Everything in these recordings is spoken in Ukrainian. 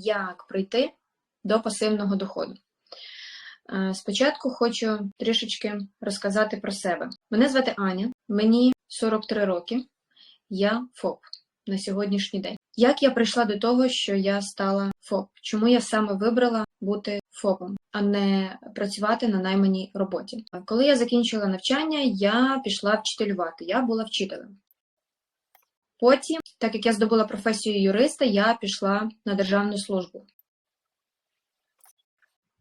як прийти до пасивного доходу. Е, Спочатку хочу трішечки розказати про себе. Мене звати Аня, мені 43 роки, я ФОП на сьогоднішній день. Як я прийшла до того, що я стала ФОП? Чому я саме вибрала бути ФОПом, а не працювати на найманій роботі? Коли я закінчила навчання, я пішла вчителювати. Я була вчителем. Потім, так як я здобула професію юриста, я пішла на державну службу.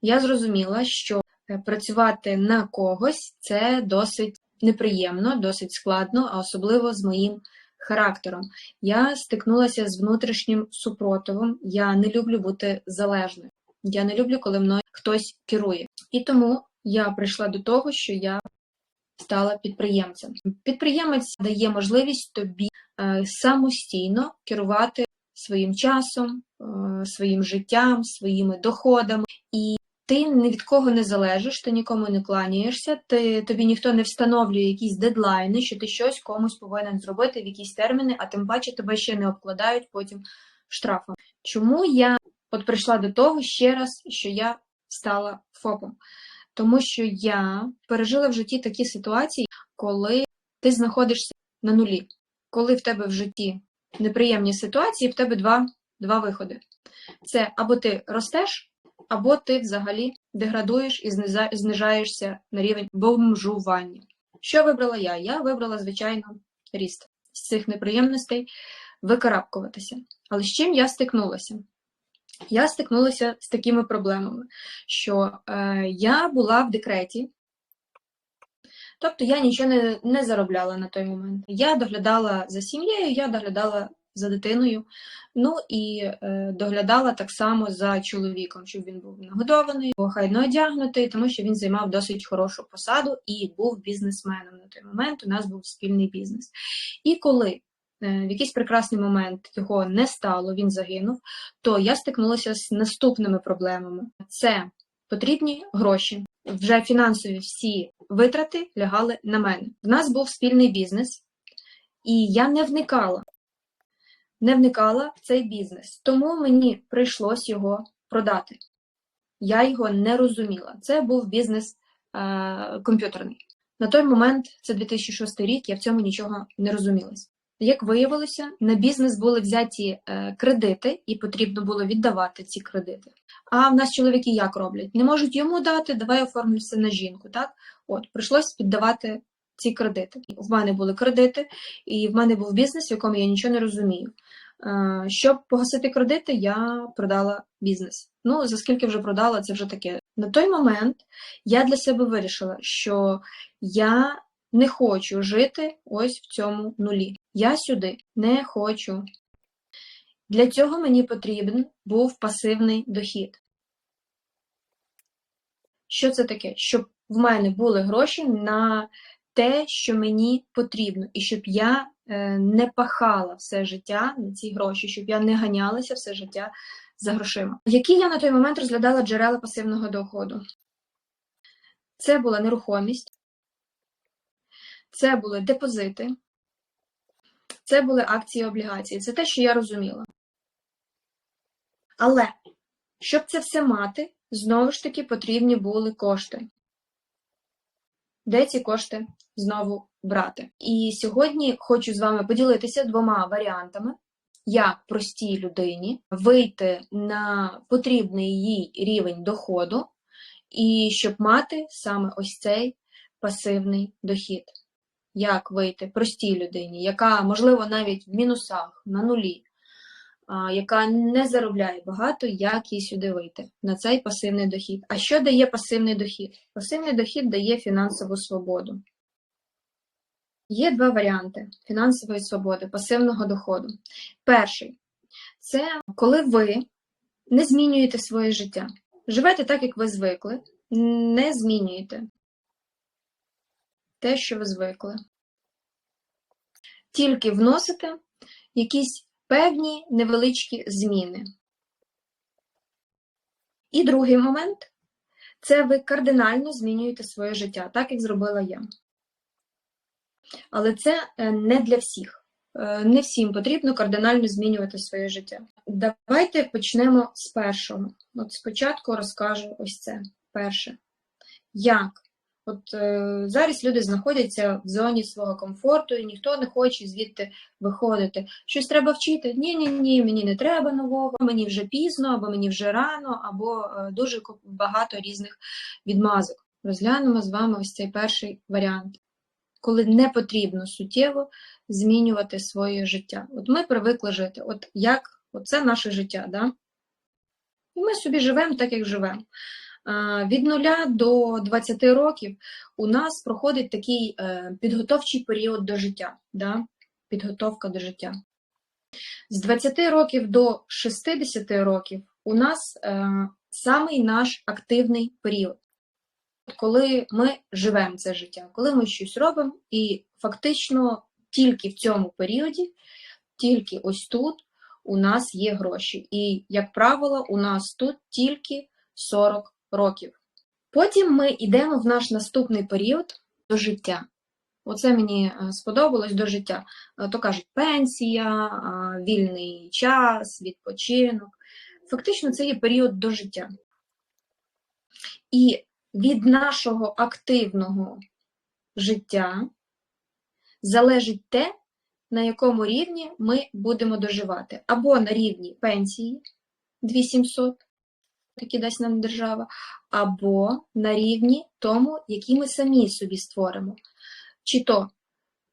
Я зрозуміла, що е, працювати на когось це досить неприємно, досить складно, а особливо з моїм характером. Я стикнулася з внутрішнім супротивом. Я не люблю бути залежною. Я не люблю, коли мною хтось керує. І тому я прийшла до того, що я стала підприємцем. Підприємець дає можливість тобі е, самостійно керувати своїм часом, е, своїм життям, своїми доходами. І ти ні від кого не залежиш, ти нікому не кланяєшся, ти, тобі ніхто не встановлює якісь дедлайни, що ти щось комусь повинен зробити в якісь терміни, а тим паче тебе ще не обкладають потім штрафом. Чому я от прийшла до того ще раз, що я стала ФОПом? Тому що я пережила в житті такі ситуації, коли ти знаходишся на нулі, коли в тебе в житті неприємні ситуації, в тебе два, два виходи. Це або ти ростеш, або ти взагалі деградуєш і знижаєшся на рівень бомжування. Що вибрала я? Я вибрала, звичайно, ріст з цих неприємностей викарабкуватися. Але з чим я стикнулася? Я стикнулася з такими проблемами, що е, я була в декреті, тобто я нічого не, не заробляла на той момент. Я доглядала за сім'єю, я доглядала за дитиною, ну і е, доглядала так само за чоловіком, щоб він був нагодований, охайно одягнутий, тому що він займав досить хорошу посаду і був бізнесменом на той момент. У нас був спільний бізнес. І коли в якийсь прекрасний момент його не стало, він загинув, то я стикнулася з наступними проблемами: це потрібні гроші. Вже фінансові всі витрати лягали на мене. В нас був спільний бізнес, і я не вникала не вникала в цей бізнес, тому мені прийшлось його продати. Я його не розуміла. Це був бізнес е, комп'ютерний. На той момент, це 2006 рік, я в цьому нічого не розумілась. Як виявилося, на бізнес були взяті е, кредити, і потрібно було віддавати ці кредити. А в нас чоловіки як роблять? Не можуть йому дати, давай оформлюся на жінку. Так, от прийшлось піддавати ці кредити. В мене були кредити, і в мене був бізнес, в якому я нічого не розумію. Е, Щоб погасити кредити, я продала бізнес. Ну, за скільки вже продала, це вже таке. На той момент я для себе вирішила, що я не хочу жити ось в цьому нулі. Я сюди не хочу. Для цього мені потрібен був пасивний дохід. Що це таке? Щоб в мене були гроші на те, що мені потрібно, і щоб я е, не пахала все життя на ці гроші, щоб я не ганялася все життя за грошима. Які я на той момент розглядала джерела пасивного доходу? Це була нерухомість, це були депозити, це були акції і облігації. Це те, що я розуміла. Але щоб це все мати, знову ж таки потрібні були кошти де ці кошти знову брати. І сьогодні хочу з вами поділитися двома варіантами, як простій людині вийти на потрібний їй рівень доходу, і щоб мати саме ось цей пасивний дохід. Як вийти простій людині, яка, можливо, навіть в мінусах на нулі, яка не заробляє багато, як їй сюди вийти на цей пасивний дохід. А що дає пасивний дохід? Пасивний дохід дає фінансову свободу. Є два варіанти фінансової свободи, пасивного доходу. Перший це коли ви не змінюєте своє життя. Живете так, як ви звикли, не змінюєте те, що ви звикли. Тільки вносите якісь певні невеличкі зміни. І другий момент це ви кардинально змінюєте своє життя, так як зробила я. Але це е, не для всіх. е, не всім потрібно кардинально змінювати своє життя. Давайте почнемо з першого. От спочатку розкажу ось це перше. Як? От е, зараз люди знаходяться в зоні свого комфорту, і ніхто не хоче звідти виходити. Щось треба вчити. Ні, ні, ні, мені не треба нового, мені вже пізно, або мені вже рано, або е, дуже багато різних відмазок. Розглянемо з вами ось цей перший варіант, коли не потрібно суттєво змінювати своє життя. От ми привикли жити. От як оце наше життя, да? І ми собі живемо так, як живемо. Е, Від 0 до 20 років у нас проходить такий е, підготовчий період до життя. Да? Підготовка до життя. З 20 років до 60 років у нас е, самий наш активний період, коли ми живемо це життя, коли ми щось робимо, і фактично тільки в цьому періоді, тільки ось тут у нас є гроші. І, як правило, у нас тут тільки 40 років. Потім ми йдемо в наш наступний період до життя. Оце мені е, сподобалось до життя. Е, То кажуть, пенсія, е, вільний час, відпочинок. Фактично, це є період до життя. І від нашого активного життя залежить те, на якому рівні ми будемо доживати. Або на рівні пенсії 2700, які дасть нам держава, або на рівні тому, який ми самі собі створимо. Чи то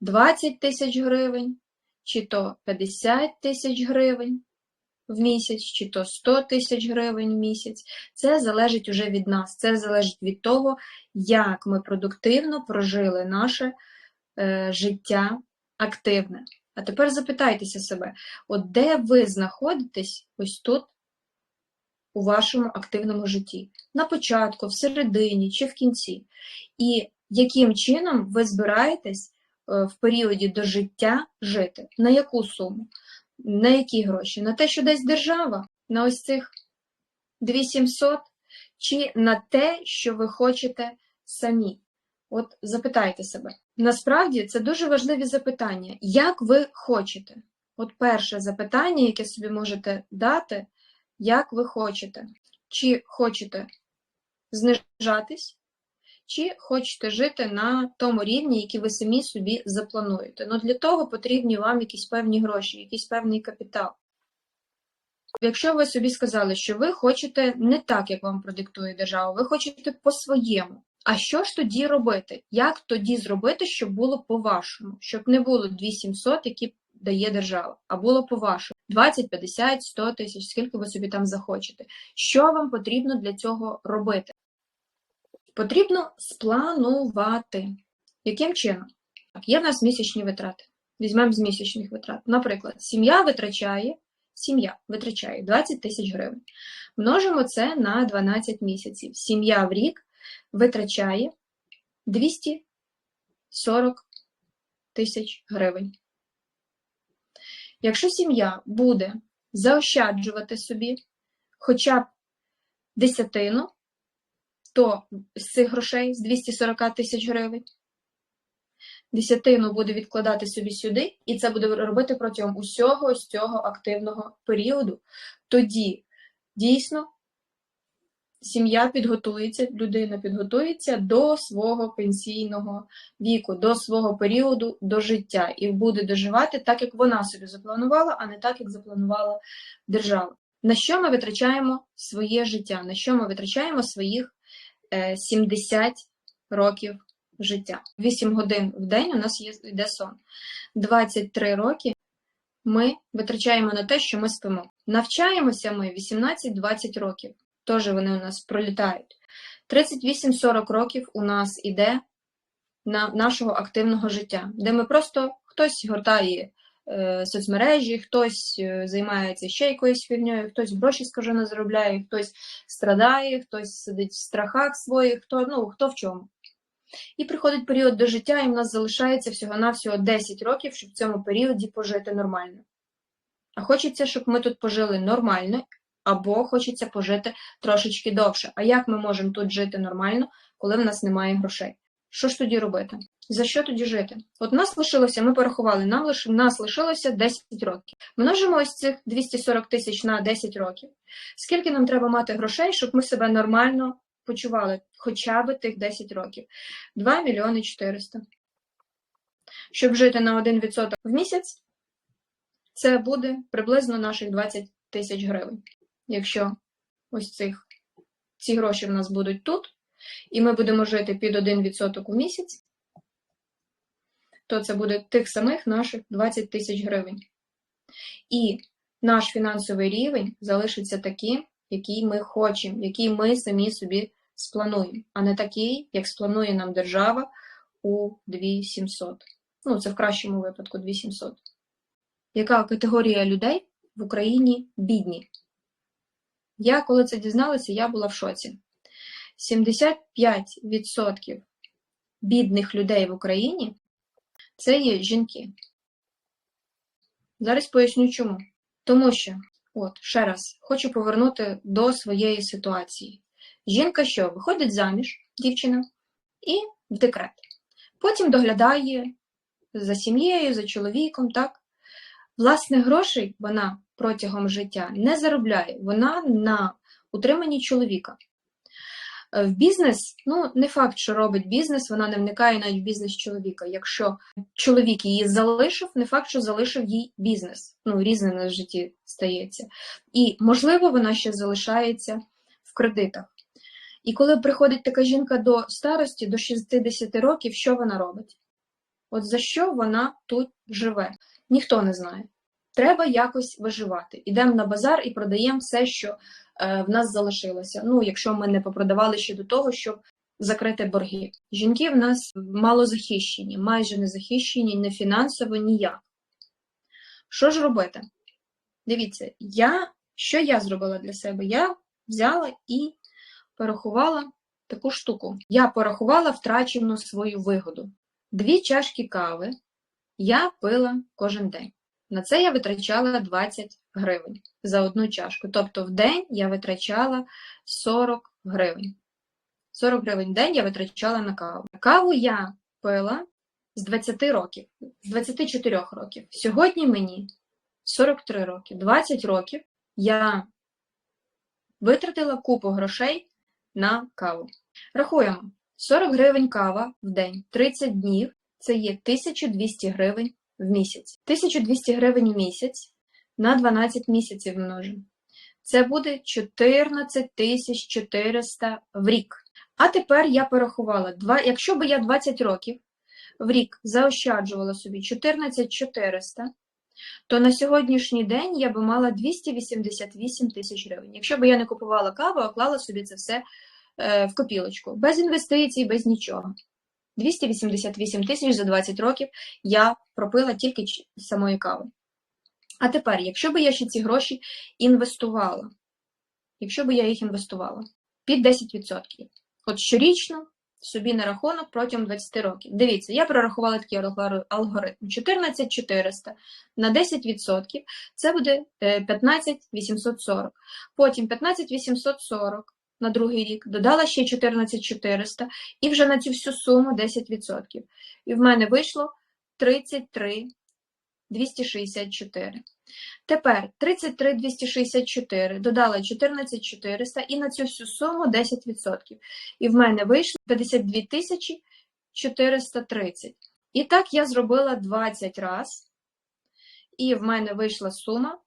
20 тисяч гривень, чи то 50 тисяч гривень в місяць, чи то 100 тисяч гривень в місяць. Це залежить уже від нас. Це залежить від того, як ми продуктивно прожили наше е, життя активне. А тепер запитайтеся себе, от де ви знаходитесь ось тут у вашому активному житті? На початку, всередині чи в кінці? І яким чином ви збираєтесь е, в періоді до життя жити? На яку суму? На які гроші? На те, що десь держава? На ось цих 2700? Чи на те, що ви хочете самі? От запитайте себе. Насправді це дуже важливі запитання. Як ви хочете? От перше запитання, яке собі можете дати, як ви хочете? Чи хочете знижатись, чи хочете жити на тому рівні, який ви самі собі заплануєте. Ну, для того потрібні вам якісь певні гроші, якийсь певний капітал. Якщо ви собі сказали, що ви хочете не так, як вам продиктує держава, ви хочете по-своєму. А що ж тоді робити? Як тоді зробити, щоб було по-вашому? Щоб не було 2700, які дає держава, а було по-вашому 20, 50, 100 тисяч, скільки ви собі там захочете. Що вам потрібно для цього робити? Потрібно спланувати. Яким чином? Так, є в нас місячні витрати. Візьмемо з місячних витрат. Наприклад, сім'я витрачає, сім'я витрачає 20 тисяч гривень. Множимо це на 12 місяців. Сім'я в рік витрачає 240 тисяч гривень. Якщо сім'я буде заощаджувати собі хоча б десятину, то з цих грошей, з 240 тисяч гривень, десятину буде відкладати собі сюди, і це буде робити протягом усього ось цього активного періоду, тоді дійсно сім'я підготується, людина підготується до свого пенсійного віку, до свого періоду до життя і буде доживати так, як вона собі запланувала, а не так, як запланувала держава. На що ми витрачаємо своє життя? На що ми витрачаємо своїх е, 70 років життя? 8 годин в день у нас є, йде сон. 23 роки ми витрачаємо на те, що ми спимо. Навчаємося ми 18-20 років. Теж вони у нас пролітають. 38-40 років у нас іде на нашого активного життя, де ми просто хтось гортає е, соцмережі, хтось е, займається ще якоюсь фігньою, хтось гроші скажено заробляє, хтось страдає, хтось сидить в страхах своїх, хто, ну, хто в чому. І приходить період до життя, і в нас залишається всього-навсього 10 років, щоб в цьому періоді пожити нормально. А хочеться, щоб ми тут пожили нормально, або хочеться пожити трошечки довше. А як ми можемо тут жити нормально, коли в нас немає грошей? Що ж тоді робити? За що тоді жити? От нас лишилося, ми порахували, нам лиш, нас лишилося 10 років. Множимо ось цих 240 тисяч на 10 років. Скільки нам треба мати грошей, щоб ми себе нормально почували хоча б тих 10 років? 2 мільйони 400. Щоб жити на 1% в місяць, це буде приблизно наших 20 тисяч гривень. Якщо ось цих, ці гроші в нас будуть тут, і ми будемо жити під 1% у місяць, то це буде тих самих наших 20 тисяч гривень. І наш фінансовий рівень залишиться таким, який ми хочемо, який ми самі собі сплануємо, а не такий, як спланує нам держава у 2700. Ну, це в кращому випадку 2700. Яка категорія людей в Україні бідні? Я, коли це дізналася, я була в шоці. 75% бідних людей в Україні це є жінки. Зараз поясню чому. Тому що, от, ще раз, хочу повернути до своєї ситуації. Жінка що? Виходить заміж, дівчина, і в декрет. Потім доглядає за сім'єю, за чоловіком, так? Власних грошей вона протягом життя не заробляє, вона на утриманні чоловіка. В бізнес, ну, не факт, що робить бізнес, вона не вникає навіть в бізнес чоловіка. Якщо чоловік її залишив, не факт, що залишив їй бізнес. Ну, різне на житті стається. І, можливо, вона ще залишається в кредитах. І коли приходить така жінка до старості, до 60 років, що вона робить? От за що вона тут живе? Ніхто не знає. Треба якось виживати. Ідемо на базар і продаємо все, що е, в нас залишилося. Ну, якщо ми не попродавали ще до того, щоб закрити борги. Жінки в нас мало захищені, майже не захищені, не фінансово, ніяк. Що ж робити? Дивіться, я, що я зробила для себе? Я взяла і порахувала таку штуку. Я порахувала втрачену свою вигоду. Дві чашки кави я пила кожен день. На це я витрачала 20 гривень за одну чашку. Тобто в день я витрачала 40 гривень. 40 гривень в день я витрачала на каву. Каву я пила з 20 років, з 24 років. Сьогодні мені 43 роки, 20 років я витратила купу грошей на каву. Рахуємо, 40 гривень кава в день, 30 днів це є 1200 гривень в місяць. 1200 гривень в місяць на 12 місяців множимо. Це буде 14 400 в рік. А тепер я порахувала, якщо б я 20 років в рік заощаджувала собі 14 400, то на сьогоднішній день я би мала 288 тисяч гривень. Якщо б я не купувала каву, а клала собі це все в копілочку, без інвестицій, без нічого. 288 тисяч за 20 років я пропила тільки самої кави. А тепер, якщо б я ще ці гроші інвестувала, якщо б я їх інвестувала під 10%, от щорічно собі на рахунок протягом 20 років. Дивіться, я прорахувала такий алгоритм: 14 400 на 10% це буде 15 840. Потім 15 840 на другий рік, додала ще 14 400 і вже на цю всю суму 10%. І в мене вийшло 33 264. Тепер 33 264 додала 14 400 і на цю всю суму 10%. І в мене вийшло 52 430. І так я зробила 20 раз. І в мене вийшла сума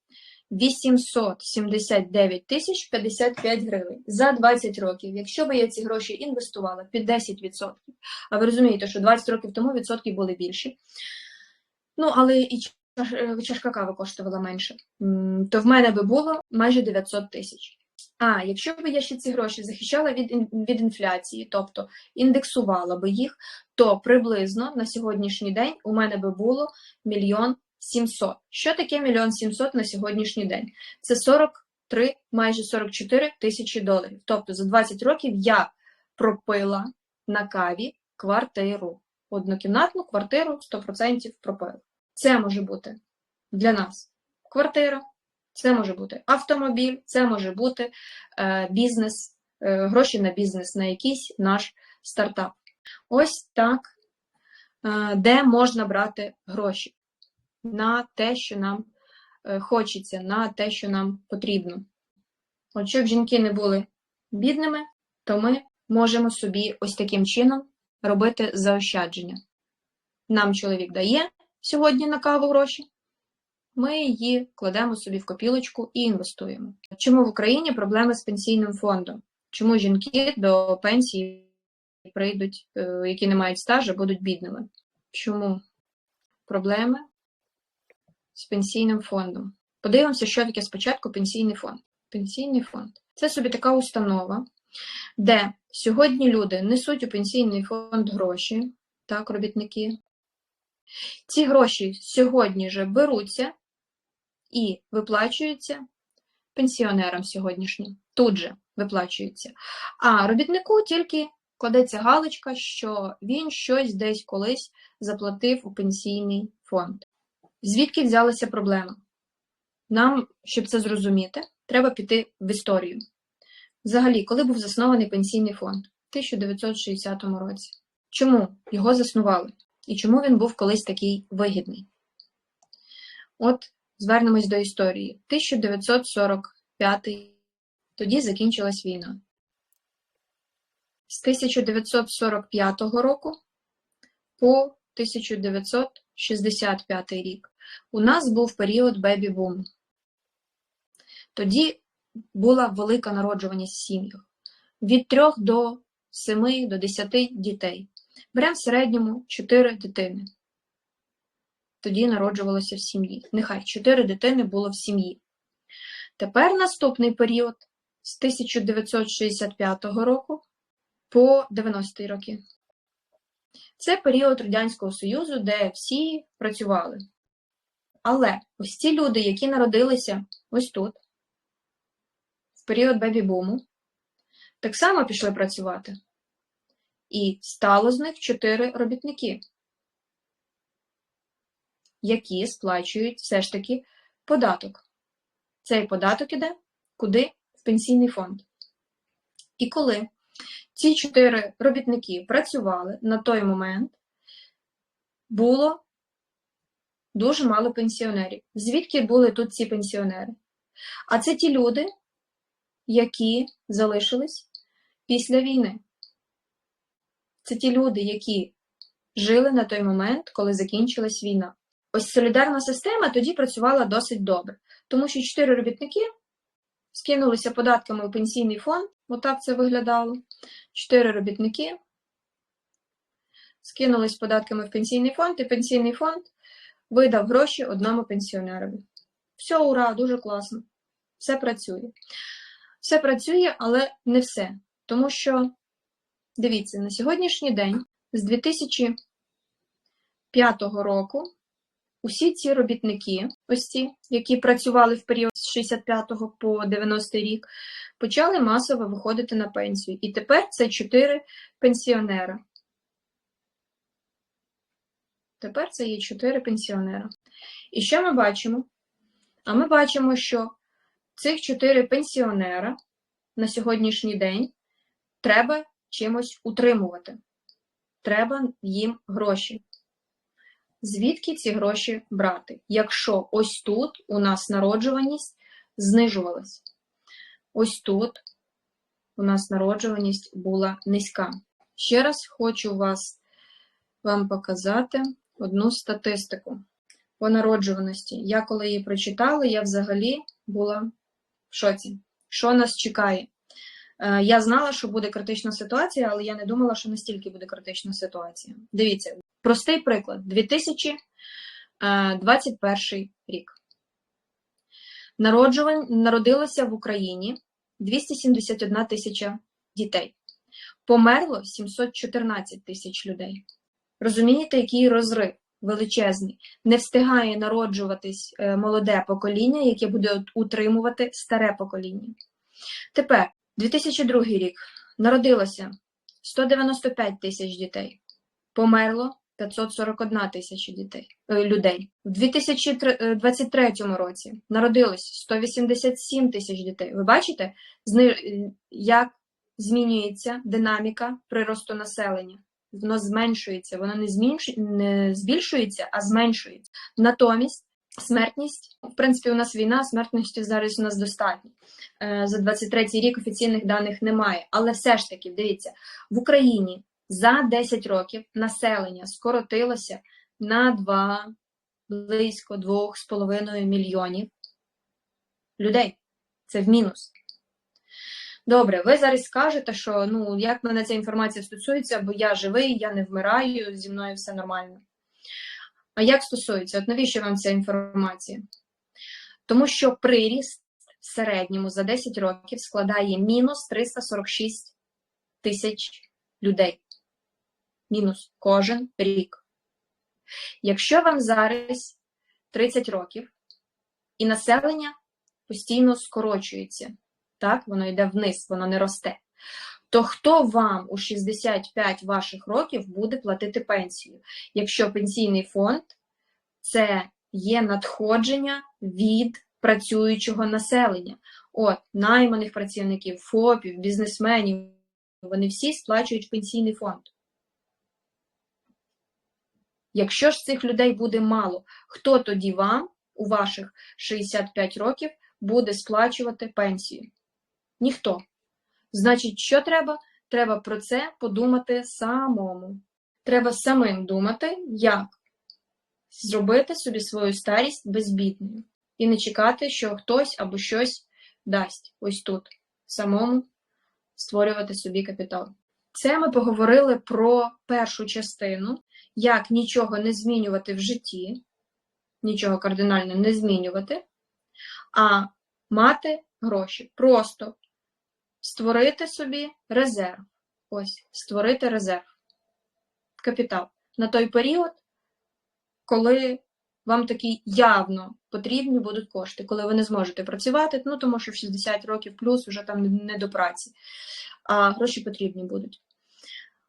879 тисяч 55 гривень за 20 років. Якщо би я ці гроші інвестувала під 10%, а ви розумієте, що 20 років тому відсотки були більші, ну, але і чашка кави коштувала менше, то в мене би було майже 900 тисяч. А якщо б я ще ці гроші захищала від від інфляції, тобто індексувала би їх, то приблизно на сьогоднішній день у мене би було мільйон 700. Що таке мільйон 700 на сьогоднішній день? Це 43, майже 44 тисячі доларів. Тобто за 20 років я пропила на каві квартиру. Однокімнатну квартиру 100% пропила. Це може бути для нас квартира, це може бути автомобіль, це може бути е, бізнес, е, гроші на бізнес, на якийсь наш стартап. Ось так, е, де можна брати гроші на те, що нам е, хочеться, на те, що нам потрібно. От щоб жінки не були бідними, то ми можемо собі ось таким чином робити заощадження. Нам чоловік дає сьогодні на каву гроші, ми її кладемо собі в копілочку і інвестуємо. Чому в Україні проблеми з пенсійним фондом? Чому жінки до пенсії прийдуть, е, які не мають стажу, будуть бідними? Чому проблеми з пенсійним фондом? Подивимося, що таке спочатку пенсійний фонд. Пенсійний фонд це собі така установа, де сьогодні люди несуть у пенсійний фонд гроші, так, робітники. Ці гроші сьогодні же беруться і виплачуються пенсіонерам сьогоднішнім. Тут же виплачуються. А робітнику тільки кладеться галочка, що він щось десь колись заплатив у пенсійний фонд. Звідки взялася проблема? Нам, щоб це зрозуміти, треба піти в історію. Взагалі, коли був заснований пенсійний фонд? В 1960 році. Чому його заснували? І чому він був колись такий вигідний? От звернемось до історії. 1945 тоді закінчилась війна. З 1945 року по 1965 рік у нас був період бебі-буму. Тоді була велика народжуваність в сім'ях від 3 до 7 до 10 дітей. Беремо в середньому 4 дитини. Тоді народжувалося в сім'ї. Нехай 4 дитини було в сім'ї. Тепер наступний період з 1965 року по 90-ті роки. Це період Радянського Союзу, де всі працювали. Але ось ці люди, які народилися ось тут, в період бебі-буму, так само пішли працювати. І стало з них чотири робітники, які сплачують все ж таки податок. Цей податок іде куди? В пенсійний фонд. І коли ці чотири робітники працювали на той момент, було дуже мало пенсіонерів. Звідки були тут ці пенсіонери? А це ті люди, які залишились після війни. Це ті люди, які жили на той момент, коли закінчилась війна. Ось солідарна система тоді працювала досить добре, тому що чотири робітники скинулися податками у пенсійний фонд, отак це виглядало. Чотири робітники скинулись податками в пенсійний фонд, і пенсійний фонд видав гроші одному пенсіонерові. Все, ура, дуже класно. Все працює. Все працює, але не все. Тому що, дивіться, на сьогоднішній день, з 2005 року, усі ці робітники, ось ці, які працювали в період з 65 по 90 рік, почали масово виходити на пенсію. І тепер це 4 пенсіонера. Тепер це є 4 пенсіонера. І що ми бачимо? А ми бачимо, що цих 4 пенсіонера на сьогоднішній день треба чимось утримувати. Треба їм гроші. Звідки ці гроші брати? Якщо ось тут у нас народжуваність знижувалась, ось тут у нас народжуваність була низька. Ще раз хочу вас, вам показати одну статистику по народжуваності. Я коли її прочитала, я взагалі була в шоці. Що нас чекає? Е, я знала, що буде критична ситуація, але я не думала, що настільки буде критична ситуація. Дивіться, простий приклад: 2021 рік. Народжувань народилося в Україні 271 тисяча дітей. Померло 714 тисяч людей. Розумієте, який розрив величезний. Не встигає народжуватись е, молоде покоління, яке буде утримувати старе покоління. Тепер, 2002 рік народилося 195 тисяч дітей, померло 541 тисяча дітей, е, людей. В 2023 році народилось 187 тисяч дітей. Ви бачите, як змінюється динаміка приросту населення? воно зменшується, воно не, зменш... не збільшується, а зменшується. Натомість смертність, в принципі, у нас війна, смертності зараз у нас достатньо. Е, За 23-й рік офіційних даних немає. Але все ж таки, дивіться, в Україні за 10 років населення скоротилося на 2, близько 2,5 мільйонів людей. Це в мінус. Добре, ви зараз скажете, що ну, як мене ця інформація стосується, бо я живий, я не вмираю, зі мною все нормально. А як стосується? От навіщо вам ця інформація? Тому що приріст в середньому за 10 років складає мінус 346 тисяч людей. Мінус кожен рік. Якщо вам зараз 30 років і населення постійно скорочується, так, воно йде вниз, воно не росте, то хто вам у 65 ваших років буде платити пенсію, якщо пенсійний фонд це є надходження від працюючого населення, от найманих працівників, ФОПів, бізнесменів, вони всі сплачують пенсійний фонд. Якщо ж цих людей буде мало, хто тоді вам у ваших 65 років буде сплачувати пенсію? Ніхто. Значить, що треба? Треба про це подумати самому. Треба самим думати, як зробити собі свою старість безбідною. І не чекати, що хтось або щось дасть ось тут, самому створювати собі капітал. Це ми поговорили про першу частину, як нічого не змінювати в житті, нічого кардинально не змінювати, а мати гроші. Просто створити собі резерв. Ось, створити резерв. Капітал. На той період, коли вам такі явно потрібні будуть кошти, коли ви не зможете працювати, ну тому що в 60 років плюс вже там не до праці, а гроші потрібні будуть.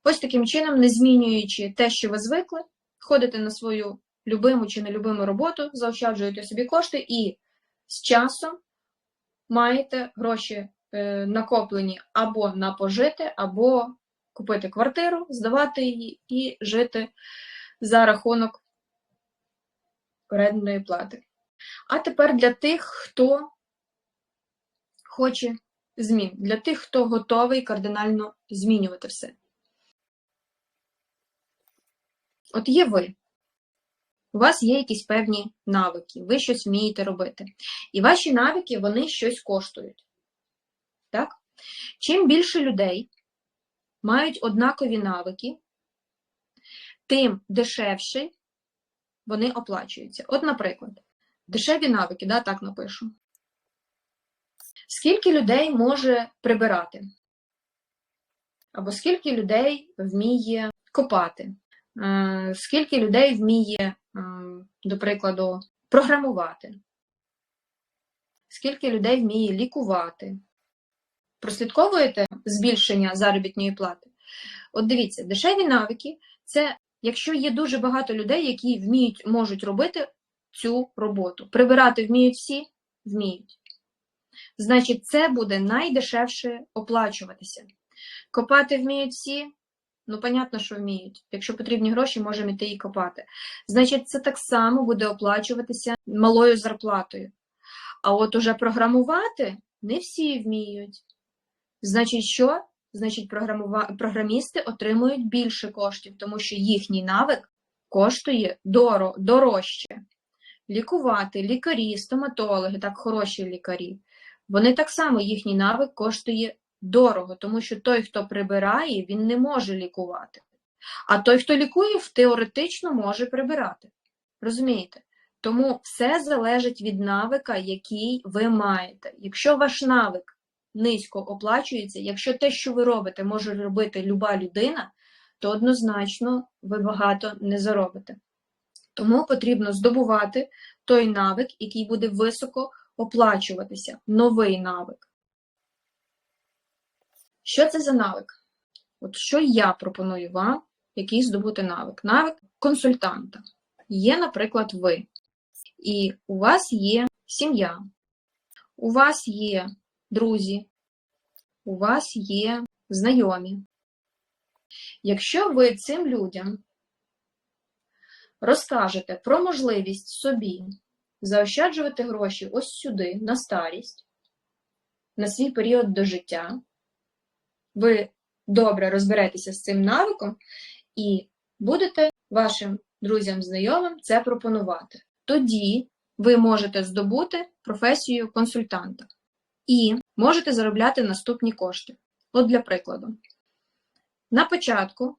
Ось таким чином, не змінюючи те, що ви звикли, ходите на свою любиму чи нелюбиму роботу, заощаджуєте собі кошти і з часом маєте гроші е, накоплені або на пожити, або купити квартиру, здавати її і жити за рахунок орендної плати. А тепер для тих, хто хоче змін, для тих, хто готовий кардинально змінювати все. От є ви. У вас є якісь певні навики, ви щось вмієте робити. І ваші навики, вони щось коштують. Так? Чим більше людей мають однакові навики, тим дешевше вони оплачуються. От, наприклад, дешеві навики, да, так напишу. Скільки людей може прибирати? Або скільки людей вміє копати? Е, скільки людей вміє, до прикладу, програмувати? Скільки людей вміє лікувати? Прослідковуєте збільшення заробітної плати? От дивіться, дешеві навики це якщо є дуже багато людей, які вміють, можуть робити цю роботу. Прибирати вміють всі? Вміють. Значить, це буде найдешевше оплачуватися. Копати вміють всі? Ну, понятно, що вміють. Якщо потрібні гроші, можемо йти і копати. Значить, це так само буде оплачуватися малою зарплатою. А от уже програмувати не всі вміють. Значить, що? Значить, програмісти отримують більше коштів, тому що їхній навик коштує доро, дорожче. Лікувати, лікарі, стоматологи, так хороші лікарі. Вони так само їхній навик коштує дорого, тому що той, хто прибирає, він не може лікувати. А той, хто лікує, теоретично може прибирати. Розумієте? Тому все залежить від навика, який ви маєте. Якщо ваш навик низько оплачується, якщо те, що ви робите, може робити люба людина, то однозначно ви багато не заробите. Тому потрібно здобувати той навик, який буде високо оплачуватися, новий навик. Що це за навик? От що я пропоную вам, який здобути навик? Навик консультанта. Є, наприклад, ви. І у вас є сім'я, у вас є друзі, у вас є знайомі. Якщо ви цим людям розкажете про можливість собі заощаджувати гроші ось сюди, на старість, на свій період до життя, ви добре розберетеся з цим навиком і будете вашим друзям, знайомим це пропонувати. Тоді ви можете здобути професію консультанта і можете заробляти наступні кошти. От для прикладу, на початку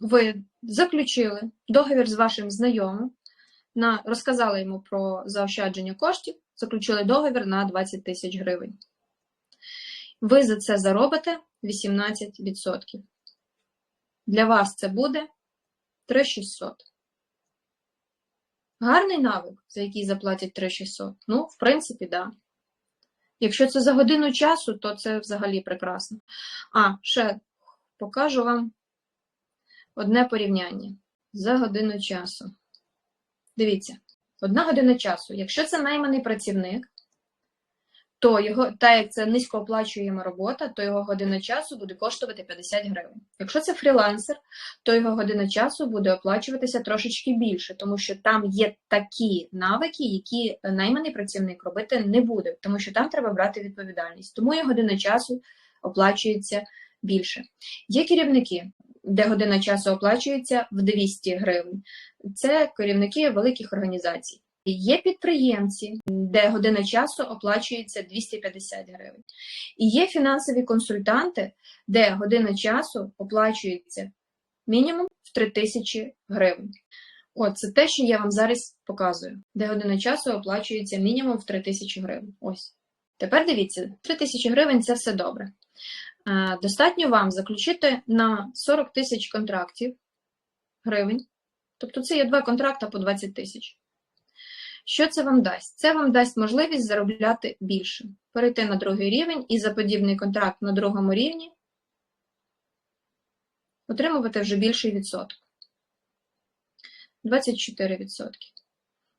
ви заключили договір з вашим знайомим, на, розказали йому про заощадження коштів, заключили договір на 20 тисяч гривень. Ви за це заробите 18%. Для вас це буде 3600. Гарний навик, за який заплатять 3600? Ну, в принципі. Да. Якщо це за годину часу, то це взагалі прекрасно. А, ще покажу вам одне порівняння за годину часу. Дивіться, одна година часу. Якщо це найманий працівник, то його, та як це низькооплачуєма робота, то його година часу буде коштувати 50 гривень. Якщо це фрілансер, то його година часу буде оплачуватися трошечки більше, тому що там є такі навики, які найманий працівник робити не буде, тому що там треба брати відповідальність. Тому його година часу оплачується більше. Є керівники, де година часу оплачується в 200 гривень. Це керівники великих організацій. Є підприємці, де година часу оплачується 250 гривень. І є фінансові консультанти, де година часу оплачується мінімум в 3000 гривень. От, це те, що я вам зараз показую, де година часу оплачується мінімум в 3000 гривень. Ось. Тепер дивіться, 3000 гривень це все добре. Достатньо вам заключити на 40 тисяч контрактів гривень. Тобто це є два контракти по 20 тисяч. Що це вам дасть? Це вам дасть можливість заробляти більше, перейти на другий рівень і за подібний контракт на другому рівні отримувати вже більший відсоток. 24%.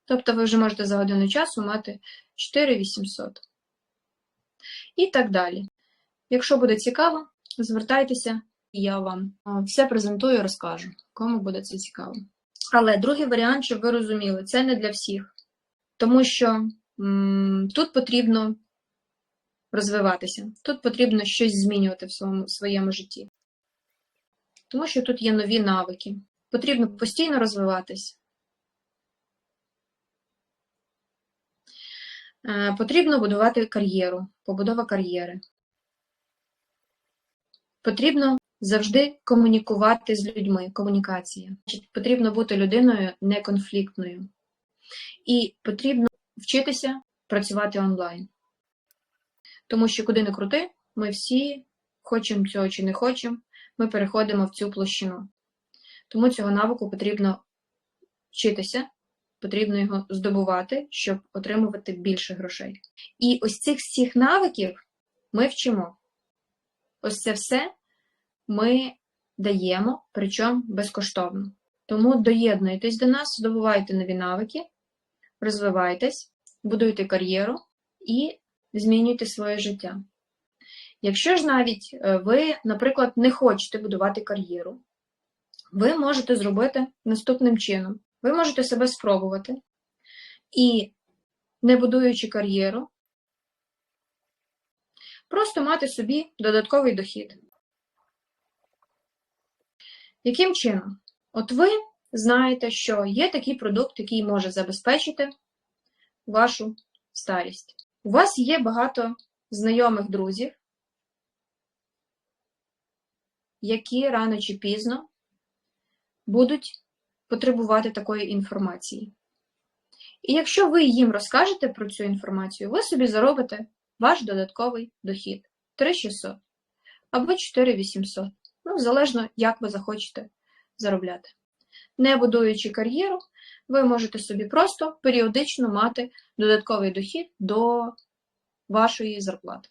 Тобто ви вже можете за годину часу мати 4800. І так далі. Якщо буде цікаво, звертайтеся, я вам все презентую і розкажу, кому буде це цікаво. Але другий варіант, щоб ви розуміли, це не для всіх. Тому що м, тут потрібно розвиватися, тут потрібно щось змінювати в своєму, своєму житті. Тому що тут є нові навики. Потрібно постійно розвиватись. Потрібно будувати кар'єру, побудова кар'єри. Потрібно завжди комунікувати з людьми. Комунікація. Потрібно бути людиною неконфліктною. І потрібно вчитися працювати онлайн. Тому що, куди не крути, ми всі, хочемо цього чи не хочемо, ми переходимо в цю площину. Тому цього навику потрібно вчитися, потрібно його здобувати, щоб отримувати більше грошей. І ось цих всіх навиків ми вчимо. Ось це все ми даємо, причому безкоштовно. Тому доєднуйтесь до нас, здобувайте нові навики, розвивайтесь, будуйте кар'єру і змінюйте своє життя. Якщо ж навіть е, ви, наприклад, не хочете будувати кар'єру, ви можете зробити наступним чином. Ви можете себе спробувати і, не будуючи кар'єру, просто мати собі додатковий дохід. Яким чином? От ви знаєте, що є такий продукт, який може забезпечити вашу старість. У вас є багато знайомих друзів, які рано чи пізно будуть потребувати такої інформації. І якщо ви їм розкажете про цю інформацію, ви собі заробите ваш додатковий дохід 3600 або 4800. Ну, залежно, як ви захочете заробляти. Не будуючи кар'єру, ви можете собі просто періодично мати додатковий дохід до вашої зарплати.